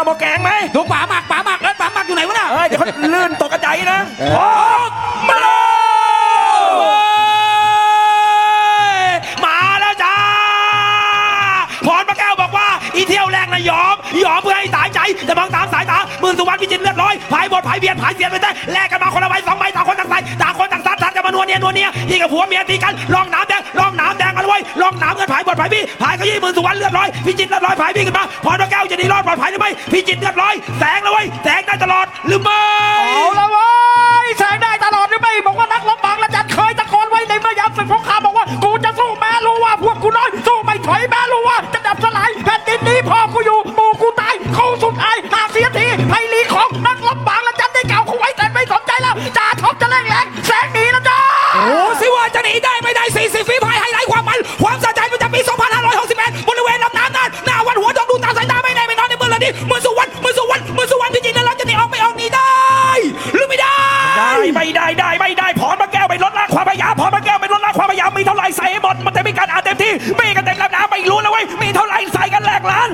เอาหมอแกงไหมดูป๋าหมักป๋าหมักแล้วป๋าหมักอยู่ไหนวะน่ะเอ้ยเดี๋ยวเขาลื่นตกกระจายนะออกมาเลยมาแล้วจ้าพรพระแก้วบอกว่า อีเที่ยวแรกนะยอม ยอมเพื่อให้สายใจ แต่มองตามสายตาหมื่นสุวรรณพิจิตรเลือดร้อยพายบทพายเบียดพายเสียนไปได้แลกกันมาคนละใบสองใบต่างคนต่างใส่ต่างคนต่างซัดซัดกันมานัวเนียนัวเนียอีกับผัวเมียตีกันลองน้ำแดงลองน้ำแดงกันไว้ยลองน้ำเงิน พายบทพายพี่พายก็ยี่หมื่นสุวรรณเลือดร้อยพิจิตรเลือดร้อยพายพี่ขึ้นมาพรพระแก้วจะหนีรอดปลอดภัยหรือไม่พิจิตรเลือดร้อยแสงแล้วเว้ยแสงได้ตลอดหรือไม่เอาละเว้ยแสงได้ตลอดหรือไม่บอกว่านักรบบางละจันเคยตะโกนไว้ในเมื่อยามศึกสงครามบอกว่ากูจะสู้แม้รู้ว่าพวกกูน้อยสู้ไม่ถอยแม้รู้ว่าจะดับสลายแผ่นดินนี้พอกูอยู่หมู่กูตายเขาสุดอายหากเสียทีไพลีของนักรบบางละจันได้กล่าวเขาไว้แต่ไม่สนใจแล้วจ่าท็อปจะเร่งแรงแสงหนีแล้วจ้าโอ้สิว่าจะหนีได้ไม่ได้40ฝีพายไฮไลท์ ไม่นอนในเมื่อละนี้เมื่อสุวรรณเมื่อสุวรรณเมื่อสุวรรณพิจิตรแล้วจะหนีออกไปออกหนีได้ หรือไม่ได้ ได้ไม่ได้ได้ไม่ได้พรมาแก้วไปลดละความพยายามพรมาแก้วไปลดละความพยายามมีเท่าไหร่ใส่ให้หมดมันจะมีการอ่านเต็มที่มีกันเต็มลำน้ำไม่รู้แล้วเว้ยมีเท่าไหร่ใส่กันแหลกล้าน